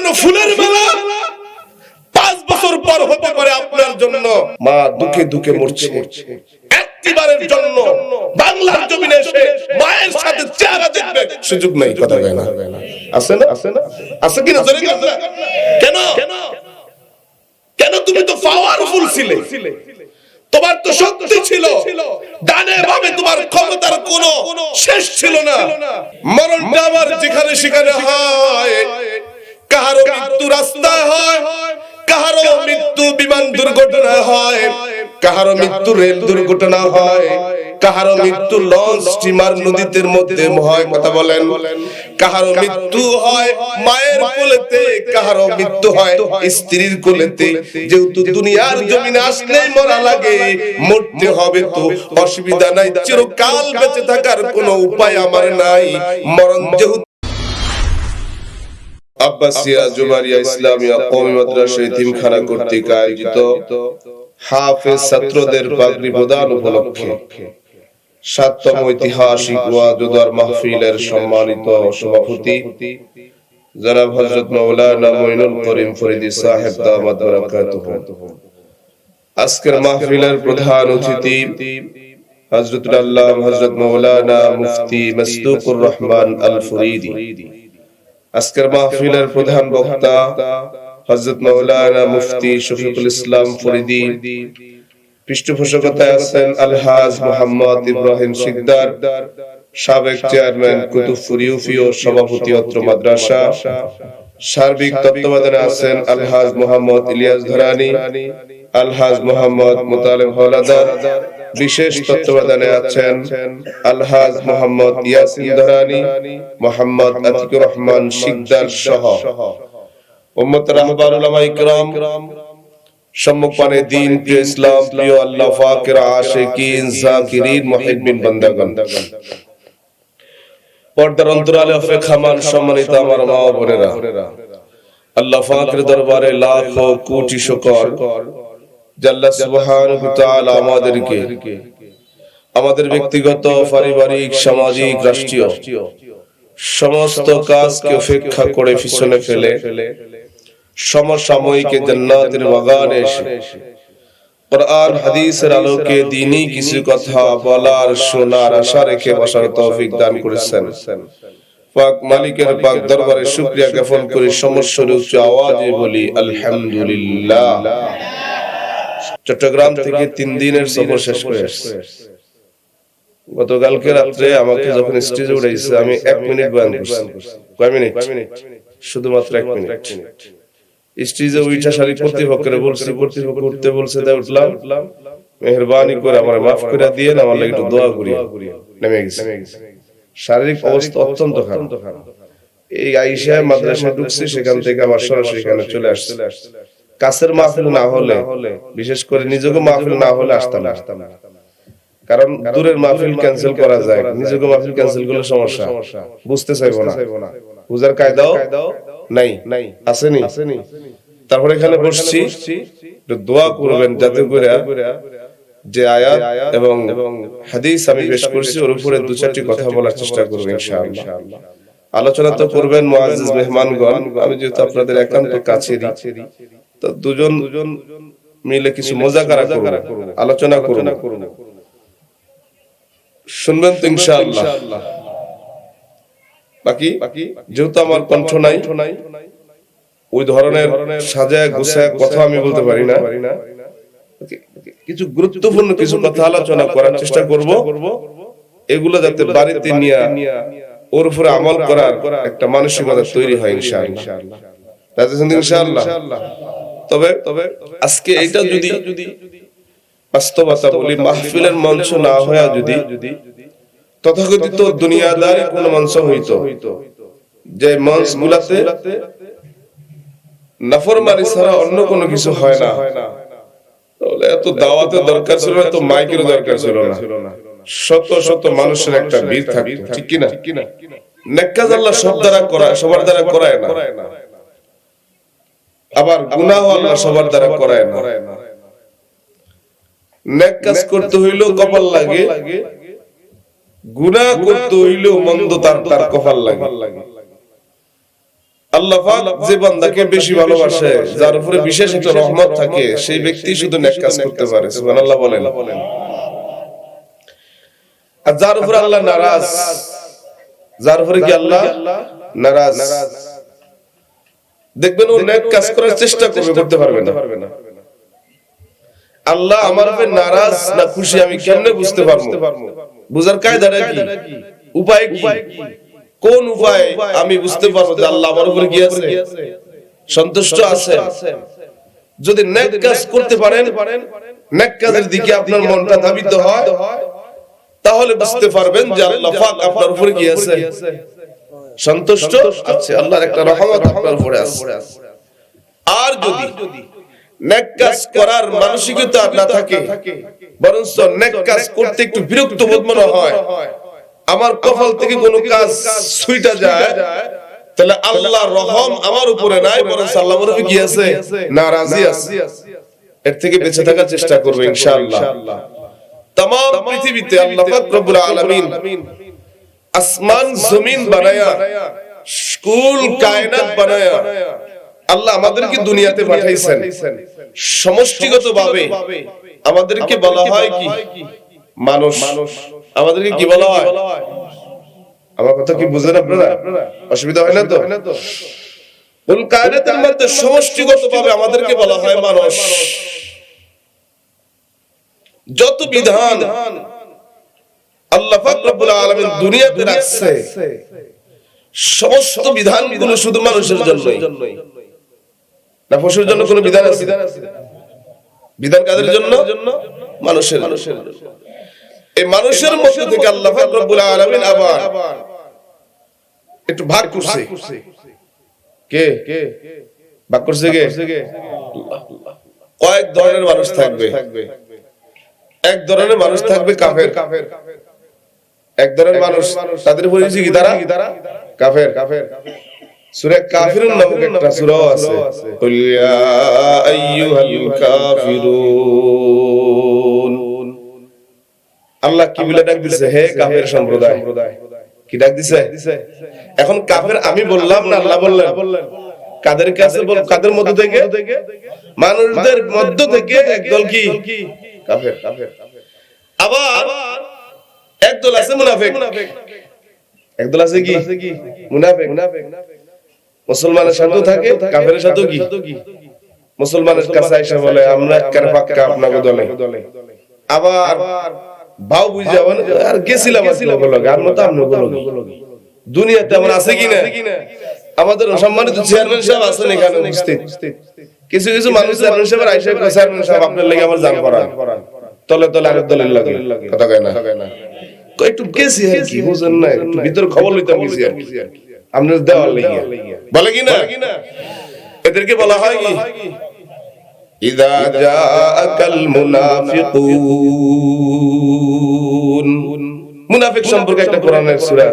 জন্য ফুলের মেলা। পাঁচ বছর পর হতে পারে আপনার জন্য। মা দুঃখে দুঃখে মরছে। একটিবারের জন্য বাংলার জমিনে এসে মায়ের সাথে চেহারা দেখবে। সুযোগ কথা না। আছে না? আছে না? আছে জোরে না? কেন? কেন তুমি তো পাওয়ারফুল ছিলে? তোমার তো শক্তি ছিল। ডানে ভাবে তোমার ক্ষমতার কোনো শেষ ছিল না। মরণটা আবার যেখানে সেখানে হয়। কাহারো মৃত্যু রাস্তায় হয় কাহারো মৃত্যু বিমান দুর্ঘটনায় হয় কাহারো মৃত্যু রেল দুর্ঘটনা হয় কাহারো মৃত্যু লঞ্চ স্টিমার নদীতে মধ্যে হয়, কথা বলেন। কাহারো মৃত্যু হয় মায়ের কোলেতে কাহারো মৃত্যু হয় স্ত্রীর কোলেতে। যেহেতু দুনিয়ার জমিনে আসলেই মরা লাগে, মরতে হবে তো, অসুবিধা নাই। চিরকাল বেঁচে থাকার কোনো উপায় আমার নাই। মরণ যেহেতু আব্বাসিয়া জুমারিয়া ইসলামিয়া মাদ্রাসা এতিমখানা কর্তৃক আয়োজিত হাফেজ ছাত্রদের প্রদান উপলক্ষে সাততম ঐতিহাসিক ওয়াজুদার মাহফিলের সম্মানিত সভাপতি মাওলানা করিম ফরিদি সাহেব দামাত আজকের মাহফিলের প্রধান অতিথি হযরত আল্লাহ হযরত মাওলানা মুফতি মাসদুকুর রহমান আল ফরিদি আজকের মাহফিলের প্রধান বক্তা হযরত মাওলানা মুফতি শফিকুল ইসলাম ফরিদি। পৃষ্ঠপোষকতায় আছেন আলহাজ মোহাম্মদ ইব্রাহিম সিকদার সাবেক চেয়ারম্যান কুতুবপুর ইউপি সভাপতি অত্র মাদ্রাসা। সার্বিক তত্ত্বাবধানে আছেন আলহাজ মোহাম্মদ ইলিয়াস ধরানি আলহাজ মোহাম্মদ মুতালেব হলাদার বিশেষ তত্ত্বাবধানে আছেন আলহাজ মোহাম্মদ ইয়াসিন মোহাম্মদ আতিকুর রহমান সিকদার সহ উম্মত রাহবার উলামা ইকরাম সম্মুখপানে দিন প্রিয় ইসলাম, প্রিয় আল্লাহ আশিকিন, জাকিরিন বান্দাগণ। পর্দার অন্তরালে সম্মানিত আমার মা বোনেরা, আল্লাহ পাকের দরবারে লাখো কোটি শুকর। জাল্লা আমাদেরকে, আমাদের ব্যক্তিগত, পারিবারিক, সামাজিক, রাষ্ট্রীয় সমস্ত কাজকে উপেক্ষা করে পিছনে ফেলে সমসাময়িক জান্নাতের বাগানে এসে কোরআন, হাদিসের আলোকে দিনই কিছু কথা বলার, শোনার আশা রেখে বসার তৌফিক দান করেছেন। পাক মালিকের পাক দরবারে শুকরিয়া জ্ঞাপন করে। সমস্যার উচ্চ আওয়াজে বলি, আলহামদুলিল্লাহ। চট্টগ্রাম থেকে তিন দিনের সফর শেষ করে আসছে। গতকালকে রাত্রে আমাকে যখন স্টেজে উঠাইছে, আমি এক মিনিট বয়ান করছি। কয় মিনিট? শুধুমাত্র এক মিনিট। সারি কর্তৃপক্ষের বলছি, কর্তৃপক্ষ উঠতে বলছে তাই উঠলাম। মেহরবানি করে আমার মাফ করে দিয়ে আমার লাগে একটু দোয়া করি। নেমে গেছে। শারীরিক অবস্থা অত্যন্ত খারাপ। এই আইসা মাদ্রাসা ঢুকছি, সেখান থেকে আমার সরাসরি এখানে চলে আসছে। কাছের মাহফিল না হলে বিশেষ করে নিজেকে মাহফিল না হলে আসতাম না। আসতাম কারণ দূরের মাহফিল ক্যান্সেল করা যায়। নিজেকে মাহফিল ক্যান্সেল করলে সমস্যা। বুঝতে চাইব না। বুঝার কায়দাও নাই। নাই। আসেনি। তারপরে এখানে বসছি। দোয়া করবেন যাতে করে যে আয়াত এবং হাদিস আমি পেশ করছি ওর উপরে দু চারটি কথা বলার চেষ্টা করব ইনশাআল্লাহ। আলোচনা তো করবেন মুআজ্জিজ মেহমানগণ আমি যেহেতু আপনাদের একান্ত কাছেরই। তো দুজন দুজন মিলে কিছু মজাকারা করব? আলোচনা করব শুনবেন তো ইনশাআল্লাহ। বাকি? যেহেতু আমার কণ্ঠ নাই ওই ধরনের সাজায় গুছায় কথা আমি বলতে পারি না। কিছু গুরুত্বপূর্ণ কিছু কথা আলোচনা করার চেষ্টা করব। এগুলো যাতে বাড়িতে নিয়ে ওর উপরে আমল করার একটা মানসিকতা তৈরি হয় ইনশাআল্লাহ। ইনশাআল্লাহ। তবে তবে আজকে এটা যদি বাস্তবতা বলি মাহফিলের মঞ্চ না হয়ে যদি তথাকথিত দুনিয়াদারি কোন মঞ্চ হইতো। যে মঞ্চ গুলাতে নাফরমানি ছাড়া অন্য কোনো কিছু হয় না। তাহলে এত দাওয়াতের দরকার ছিল না এত মাইকের দরকার ছিল না। শত শত মানুষের একটা ভিড় থাকতো ঠিক কিনা? নেকাজ আল্লাহ সব দ্বারা করায় সবার দ্বারা করায় না। আবার গুনাহ আল্লাহ সবার দ্বারা করায় না। নেক কাজ করতে হইলেও কপাল লাগে। গুনাহ করতে হইলেও মন্দ তার তার কপাল লাগে। আল্লাহ পাক যে বান্দাকে বেশি ভালোবাসে যার উপরে বিশেষ একটা রহমত থাকে সেই ব্যক্তি শুধু নেক কাজ করতে পারে সুবহানাল্লাহ বলেন। আর যার উপরে আল্লাহ নারাজ যার উপরে কি আল্লাহ নারাজ। দেখবেন ও নেক কাজ করার চেষ্টা করবে করতে পারবে না। আল্লাহ আমার উপরে নারাজ না খুশি আমি কেমনে বুঝতে পারব? বুঝার কায়দাটা কি? উপায় কি? কোন উপায় আমি বুঝতে পারব যে আল্লাহ আমার উপরে কি আছে? সন্তুষ্ট আছে যদি নেক কাজ করতে পারেন নেক কাজের দিকে আপনার মনটা ধাবিত হয় তাহলে বুঝতে পারবেন যে আল্লাহ পাক আপনার উপরে কি আছে? সন্তুষ্ট আছে আল্লাহর একটা রহমত আপনার উপরে আছে। আর যদি নেক কাজ করার মানসিকতা না থাকে বরং নেক কাজ করতে একটু বিরক্ত বোধ মনে হয় আমার কপাল থেকে কোনো কাজ ছুইটা যায় তাহলে আল্লাহ রহম আমার উপরে নাই বরং আল্লাহর উপরে কি আছে? নারাজি আছে? এর থেকে বেঁচে থাকার চেষ্টা করবে ইনশাআল্লাহ। তাম পৃথিবীতে আল্লাহ পাক রব্বুল আলামিন আসমান জমিন বানায়া স্কুল কায়নাত বানায়া। আল্লাহ আমাদেরকে দুনিয়াতে পাঠাইছেন। সমষ্টিগত ভাবে আমাদেরকে বলা হয় কি? মানুষ। আমাদেরকে কি বলা হয়? আমার কথা কি বুঝেন আপনারা? অসুবিধা হয় না তো? কুল কায়নাতের মধ্যে সমষ্টিগত ভাবে আমাদেরকে বলা হয় মানুষ। যত বিধান আল্লাহ পাক রব্বুল দুনিয়াতে রাখছে। সমস্ত শুধু মানুষের না পশুর জন্য বিধান আছে? বিধান কাদের জন্য? মানুষের মানুষের এই মানুষের মধ্যে থেকে আল্লাহ পাক রব্বুল আলামিন আবার একটু ভাগ করছে। কে? কে ভাগ করছে কে? কয়েক ধরনের মানুষ থাকবে। এক ধরনের মানুষ থাকবে কাফের কাফের। এক ধরনের মানুষ তাদের পরিচয় কি তারা? কাফের কাফের। সূরা কাফিরুন নামক একটা সূরাও আছে। কুল ইয়া আইয়ুহাল কাফিরুন। আল্লাহ কি বলে ডাক দিছে? হে কাফের সম্প্রদায়। কি ডাক দিছে? এখন কাফের আমি বললাম না আল্লাহ বললেন? কাদের কাছে কাদের মধ্য থেকে? মানুষদের মধ্য থেকে একদল কি? কাফের কাফের। আবার একদল আছে মুনাফিক? একদল আছে কি? মুনাফিক। মুসলমানের সাথেও থাকে কাফেরের সাথেও কি? মুসলমানের কাছে এসে বলে, আমরা কার পাক্কা আপনাকে দলে। আবার বুঝে যাবেন আর গেছিলাম মতো দুনিয়াতে আমরা আছে আমাদের সম্মানিত চেয়ারম্যান সাহেব আছেন এখানে উপস্থিত। কিছু কিছু মানুষ চেয়ারম্যান সাহেব আইসা, চেয়ারম্যান সাহেব আপনার লেগে আমার জান তলে তলে আরেক দলের লাগে। কথা কয় না? একটু গেছি আর কি বুঝেন না? খবর আর কি। আপনার দেওয়ার লাগিয়া বলে কি না? এদেরকে বলা হয় কি? মুনাফিক সম্পর্কে একটা কোরআনের সূরা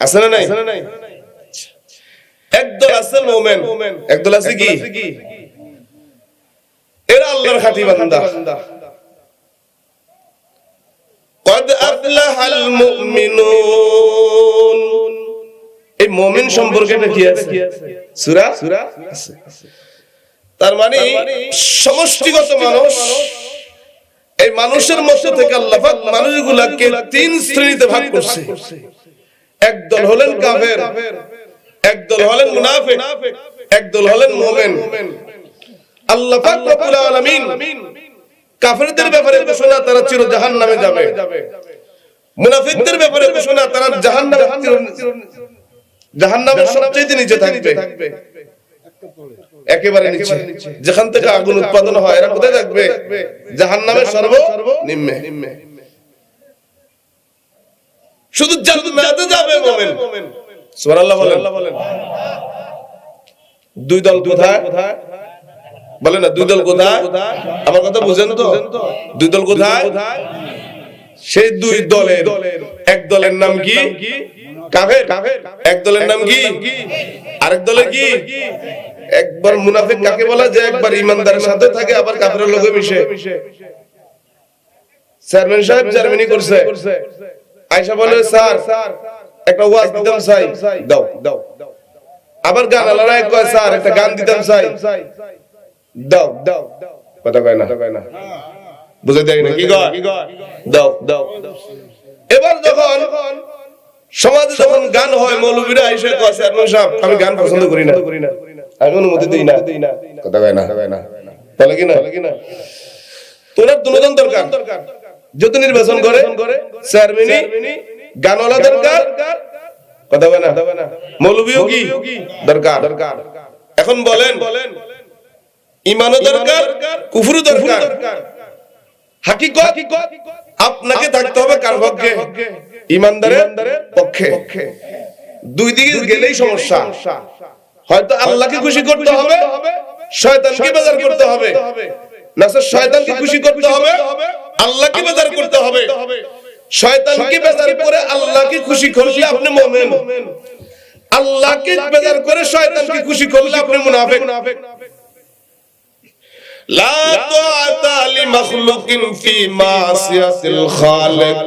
আছে না নাই? একদল আছে মুমিন। একদল আছে কি? এরা আল্লাহর খাঁটি বান্দা। এই মুমিন সম্পর্কে মানে তার মানে সমষ্টিগত মানুষ এই মানুষের মধ্যে থেকে আল্লাহ মানুষ গুলাকে তিন শ্রেণীতে ভাগ করছে। একদল হলেন কাফের একদল হলেন মুনাফে একদল হলেন মোমেন। আল্লাহ পাক রব্বুল কাফেরদের ব্যাপারে ঘোষণা তারা চির জাহান জাহান্নামে যাবে। মুনাফিকদের ব্যাপারে ঘোষণা তারা জাহান্নামে জাহান্নামের সবচেয়ে নিচে থাকবে। একেবারে নিচে। যেখান থেকে আগুন উৎপাদন হয় এরা কোথায় থাকবে? জাহান নামের সর্ব নিম্নে। শুধু জান্নাতে যাবে মুমিন। সুবহানাল্লাহ বলেন। দুই দল কোথায়? বলে না দুই দল কোথায়? আমার কথা বুঝেন তো। দুই দল কোথায়? সেই দুই দলের এক দলের নাম কি? কাফের। এক দলের নাম কি? আরেক দলের কি? একবার মুনাফিক কাকে বলা যে একবার ইমানদারের সাথে থাকে আবার কাফেরের লগে মিশে? চেয়ারম্যান সাহেব জার্মানি করছে। আয়সা বলে স্যার একটা ওয়াজ দিতাম চাই। দাও দাও। আবার গান আলাদা কয় স্যার একটা গান দিতাম চাই। দাও দাও। কথা কয় না। কয় না। বুঝে দেয় না? কি দাও দাও। এবার যখন সমাজে যখন গান হয় মৌলবীরা এসে কয় স্যার সাহেব আমি গান পছন্দ করি না। আমি অনুমতি দিই না। কথা কয় না? বলে কি না? তোর দুজন দরকার। যত নির্বাচন করে চেয়ারম্যানই গানওয়ালা দরকার। কথা বলে না? মৌলবীও কি দরকার? এখন বলেন ইমানও দরকার কুফুরও দরকার। হাকিকত আপনাকে থাকতে হবে কার পক্ষে? ইমানদারের পক্ষে। দুই দিকে গেলেই সমস্যা। হয়তো আল্লাহকে খুশি করতে হবে শয়তানকে বেজার করতে হবে। না স্যার শয়তানকে খুশি করতে হবে আল্লাহকে বেজার করতে হবে। শয়তানকে বেজার করে আল্লাহকে খুশি করলে আপনি মুমিন। আল্লাহকে বেজার করে শয়তানকে খুশি করলে আপনি মুনাফিক। লা তাআতা লিমাখলুকিন ফি মাসিয়াতিল খালিক।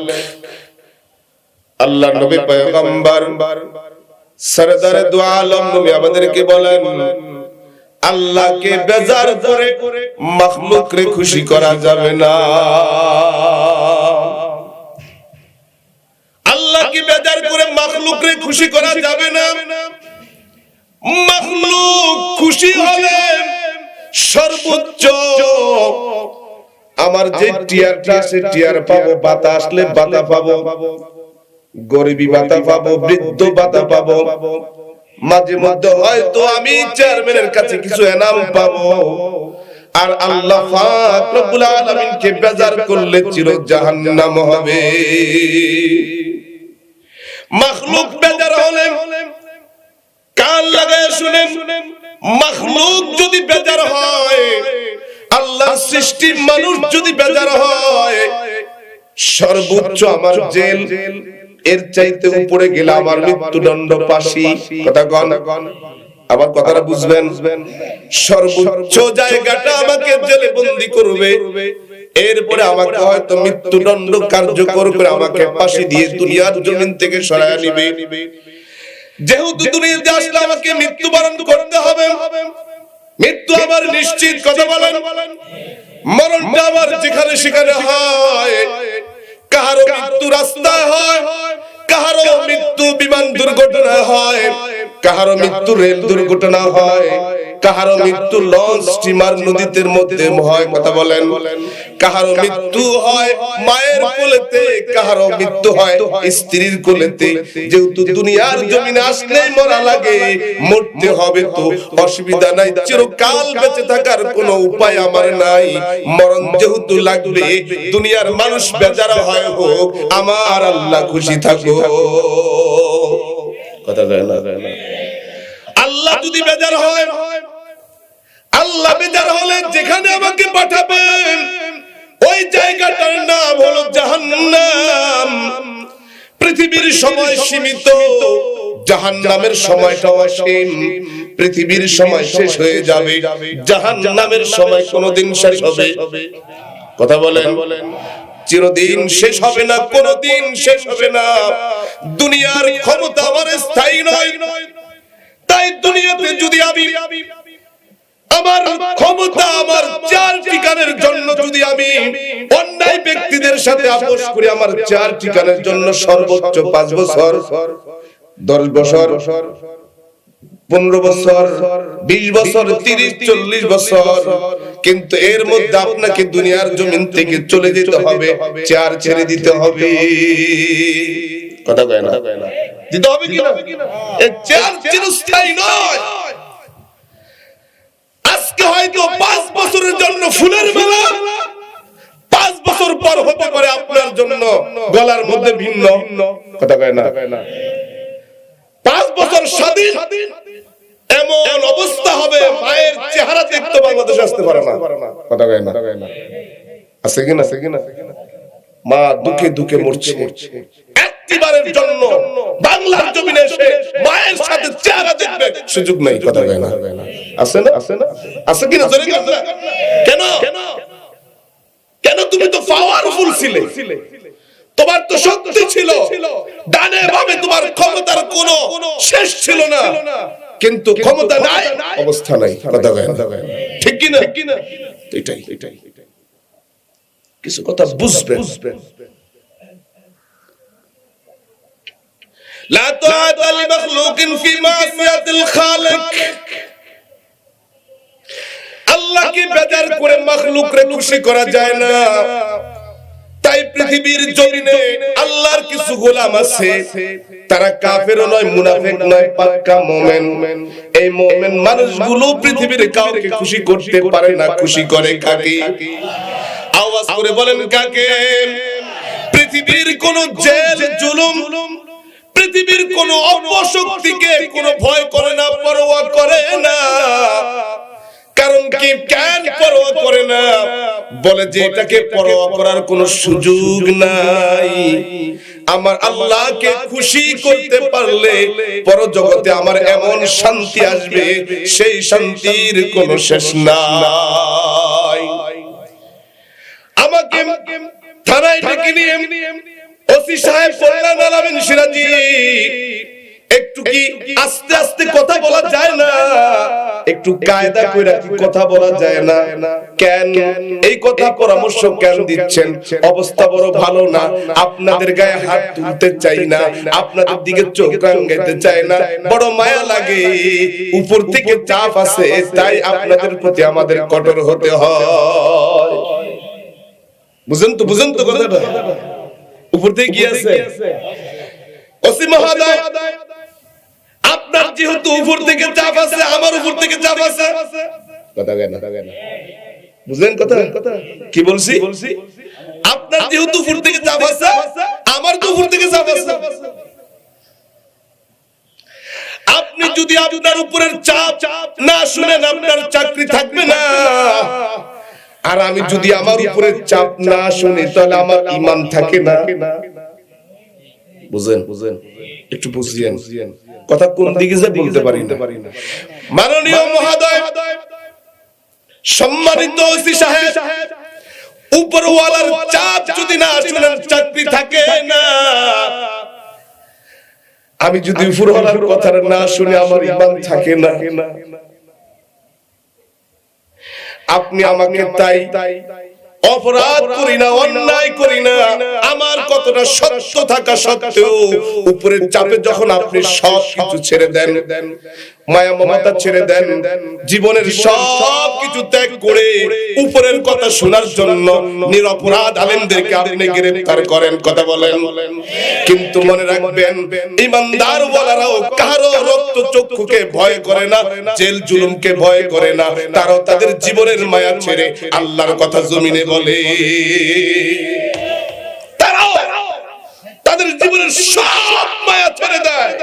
আল্লাহ নবী পয়গম্বর সরদার দু নবী আমাদেরকে বলেন, আল্লাহকে বেজার করে মখলুকরে খুশি করা যাবে না। আল্লাহকে বেজার করে মখলুকরে খুশি করা যাবে না। মখলুক খুশি হলে সর্বোচ্চ। আমার যে টিয়ারটা আছে টিয়ার পাবো বাতা আসলে বাতা পাবো। গরিবী বাতা পাবো বৃদ্ধ বাতা পাবো। মাঝে মধ্যে হয়তো আমি চেয়ারম্যানের কাছে কিছু এনাম পাবো। আর আল্লাহ পাক রব্বুল আলামিনকে বেজার করলে চির জাহান্নাম হবে। মাখলুক বেজার হলে কান লাগায় শুনেন? মাখলুক যদি বেজার হয় আল্লাহর সৃষ্টি মানুষ যদি বেজার হয়, সর্বোচ্চ আমার জেল, এর চাইতে উপরে গেলে আমার মৃত্যুদণ্ড ফাঁসি। কথা গণ আবার কথাটা বুঝবেন? সর্বোচ্চ জায়গাটা আমাকে জেলে বন্দি করবে। এরপরে আমাকে হয়তো মৃত্যুদণ্ড কার্যকর করে আমাকে ফাঁসি দিয়ে দুনিয়ার জমিন থেকে সরায় নিবে। যেহেতু দুনিয়াতে আসলে আমাকে মৃত্যুবরণ করতে হবে। মৃত্যু আমার নিশ্চিত কথা বলেন। মরণটা আমার যেখানে সেখানে হয় কাহারো মৃত্যু রাস্তায় হয় কাহারো মৃত্যু বিমান দুর্ঘটনা হয় কাহারো মৃত্যু রেল দুর্ঘটনা হয় কাহারো মৃত্যু লঞ্চ স্টিমার নদীতে মধ্যে হয় কথা বলেন। মৃত্যু হয়, মায়ের কোলেতে মৃত্যু হয়, স্ত্রীর কোলেতে। যেহেতু দুনিয়ার আসলেই মরা লাগে, মরতে হবে তো, অসুবিধা নাই। চিরকাল বেঁচে থাকার কোনো উপায় আমার নাই। মরণ যেহেতু লাগবে, দুনিয়ার মানুষ বেজারা হয় হোক, আমার আল্লাহ খুশি থাকো কথা যায় না? আল্লাহ যদি বেজার হয়, আল্লাহ বেজার হলে যেখানে আমাকে পাঠাবেন ওই জায়গাটার নাম হলো জাহান্নাম। পৃথিবীর সময় সীমিত, জাহান্নামের সময়টা অসীম। পৃথিবীর সময় শেষ হয়ে যাবে, জাহান্নামের সময় কোনোদিন শেষ হবে। কথা বলেন। চিরদিন শেষ হবে না, কোনোদিন শেষ হবে না। দুনিয়ার ক্ষমতা আমার স্থায়ী নয়। তাই দুনিয়াতে যদি আমি আমার ক্ষমতা, আমার চার ঠিকানের জন্য যদি আমি অন্যায় ব্যক্তিদের সাথে আপোষ করি, আমার চার ঠিকানের জন্য সর্বোচ্চ পাঁচ বছর, দশ বছর, পনেরো বছর, বিশ বছর, তিরিশ, চল্লিশ বছর, কিন্তু এর মধ্যে আপনাকে দুনিয়ার জমিন থেকে চলে যেতে হবে চার ছেড়ে দিতে হবে। কথা কয় না? দিতে হবে কি না চার চিরস্থায়ী নয়। আজকে হয়তো পাঁচ বছরের জন্য ফুলের মেলা। পাঁচ বছর পর হতে পারে আপনার জন্য গলার মধ্যে ভিন্ন। কথা কয় না? পাঁচ বছর স্বাধীন, এমন অবস্থা হবে, মায়ের চেহারা দেখতে বাংলাদেশ আসতে পারে না। কথা কয় না? আছে কিনা আছে কিনা মা দুঃখে দুঃখে মরছে। একটিবারের জন্য বাংলার জমিনে এসে মায়ের সাথে চেহারা দেখবে সুযোগ নাই কথা কয় না। আছে না? আছে না? আছে কিনা জোরে কেন? কেন? কেন তুমি তো পাওয়ারফুল ছিলে? তোমার তো শক্তি ছিল। ডানে বামে তোমার ক্ষমতার কোনো শেষ ছিল না। কিন্তু ক্ষমতা নাই অবস্থা নাই কথা কয় না। ঠিক কি না? এটাই এটাই। কিছু কথা বুঝবেন বুঝবেন لا طاعة لمخلوق في معصية الخالق আল্লাহকে বেজার করে মাখলুকরে খুশি করা যায় না তাই পৃথিবীর জমিনে আল্লাহর কিছু গোলাম আছে তারা কাফেরও নয় মুনাফিক নয় পাক্কা মোমেন এই মোমেন মানুষগুলো পৃথিবীর কাউকে খুশি করতে পারে না খুশি করে কাকে আওয়াজ করে বলেন কাকে পৃথিবীর কোন জেল জুলুম পৃথিবীর কোন অপশক্তিকে কোন ভয় করে না পরোয়া করে না। কারণ কি কেন পরোয়া করে না? বলে যে এটাকে পরোয়া করার কোনো সুযোগ নাই। আমার আল্লাহকে খুশি করতে পারলে পরজগতে আমার এমন শান্তি আসবে সেই শান্তির কোনো শেষ নাই। আমাকে থানায় ডেকে নিয়ে ওসি সাহেব বললেন, আলামিন সিরাজি, একটু কি আস্তে আস্তে কথা বলা যায় না? একটু কায়দা কইরা কি কথা বলা যায় না? কেন? এই কথা পরামর্শ কেন দিচ্ছেন? অবস্থা বড় ভালো না। আপনাদের গায়ে হাত তুলতে চাই না। আপনাদের দিকে চোখ রাঙাইতে চাই না। বড় মায়া লাগে। উপর থেকে চাপ আছে, তাই আপনাদের প্রতি আমাদের কঠোর হতে হয়। বুঝেন তো বুঝেন তো কথাটা? উপর থেকে কি আছে? অসীম মহাদয় আপনার যেহেতু উপর থেকে চাপ আছে আমার উপর থেকে চাপ আছে। কথা কেন বুঝলেন কথা? কি বলছি? আপনার যেহেতু উপর থেকে চাপ আছে আমার তো উপর থেকে চাপ আছে। আপনি যদি আপনার উপরের চাপ না শুনেন আপনার চাকরি থাকবে না। আর আমি যদি আমার উপরে চাপ না শুনি তাহলে আমার ইমান থাকে না। বুঝেন? বুঝেন? একটু বুঝিয়েন কথা কোন দিকে যে বলতে পারি না। মাননীয় মহোদয় সম্মানিত ওসি সাহেব উপরওয়ালার চাপ যদি না শুনেন চাকরি থাকে না। আমি যদি উপরওয়ালার কথা না শুনে আমার ইমান থাকে না। আপনি আমাকে তাই অপরাধ করি না অন্যায় করি না। আমার কতটা সত্য থাকা সত্ত্বেও উপরের চাপে যখন আপনি সব কিছু ছেড়ে দেন মায়া মমতা ছেড়ে দেন। জীবনের সব কিছু ত্যাগ করে উপরের কথা শোনার জন্য নিরপরাধ আলেমদেরকে আপনি গ্রেফতার করেন কথা বলেন। কিন্তু মনে রাখবেন ইমানদার বলারাও কারও রক্ত চক্ষুকে ভয় করে না জেল জুলুমকে ভয় করে না। তারাও তাদের জীবনের মায়া ছেড়ে আল্লাহর কথা জমিনে বলে। তারাও তাদের জীবনের সব মায়া ছেড়ে দেয়।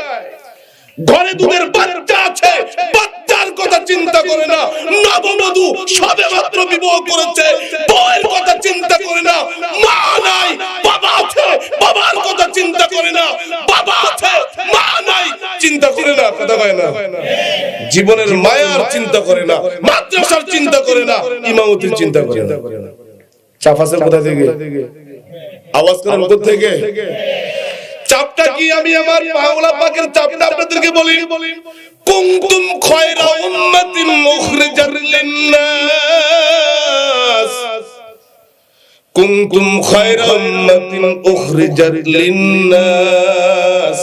ঘরে দুধের বাচ্চা আছে। বাচ্চার কথা চিন্তা করে না। নববধূ সবে মাত্র বিবাহ করেছে। বউয়ের কথা চিন্তা করে না। মা নাই, বাবা আছে। বাবার কথা চিন্তা করে না। বাবা আছে, মা নাই। চিন্তা করে না, কথা কয় না। জীবনের মায়ার চিন্তা করে না। মাদ্রাসার চিন্তা করে না। ইমামতির চিন্তা করে না। চাফাসের কোথা থেকে? আওয়াজ করেন কোথা থেকে? চাপটা কি আমি আমার পাওলা পাকের চাপটা আপনাদেরকে বলি কুনতুম খায়রা উম্মাতিন মুখরিজাত লিন্নাস কুনতুম খায়রা উম্মাতিন উখরিজাত লিন্নাস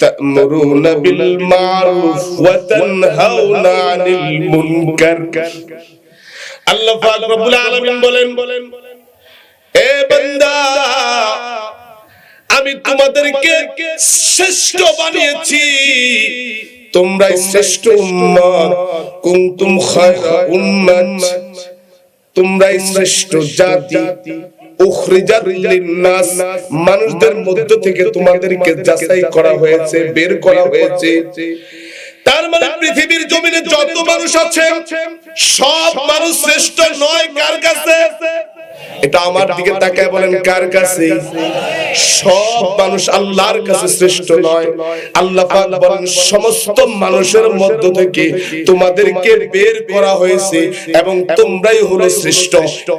تأمرون بالمعروف وتنهون عن المنكر আল্লাহ পাক রব্বুল আলামিন বলেন এ বান্দা আমি তোমাদেরকে শ্রেষ্ঠ বানিয়েছি। তোমরাই শ্রেষ্ঠ উম্মত। কুনতুম খায়রা উম্মাত। তোমরাই শ্রেষ্ঠ জাতি। মানুষদের মধ্য থেকে তোমাদেরকে যাচাই করা হয়েছে, বের করা হয়েছে। তার মানে পৃথিবীর জমিনে যত মানুষ আছে, সব মানুষ শ্রেষ্ঠ নয় কার কাছে? এটা আমার দিকে তাকায় বলেন কার কাছে? সব মানুষ আল্লাহর কাছে শ্রেষ্ঠ নয়। আল্লাহ পাক বলেন সমস্ত মানুষের মধ্য থেকে তোমাদেরকে বের করা হয়েছে এবং তোমরাই হলো শ্রেষ্ঠ।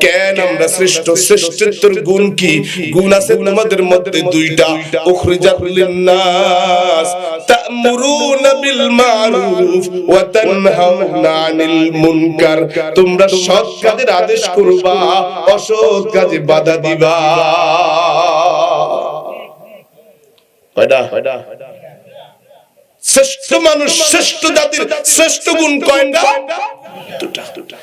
কেন আমরা শ্রেষ্ঠ? শ্রেষ্ঠত্বের গুণ কি? গুণ আছে তোমাদের মধ্যে দুইটা। উখরিজাত লিন্নাস। তা'মুরুনা বিল মারুফ ওয়া আনিল মুনকার তোমরা সৎ আদেশ করবা, অসৎ কাজে বাধা দিবা। কয়টা? শ্রেষ্ঠ মানুষ, শ্রেষ্ঠ জাতির শ্রেষ্ঠ গুণ কয়টা? দুটা দুটা।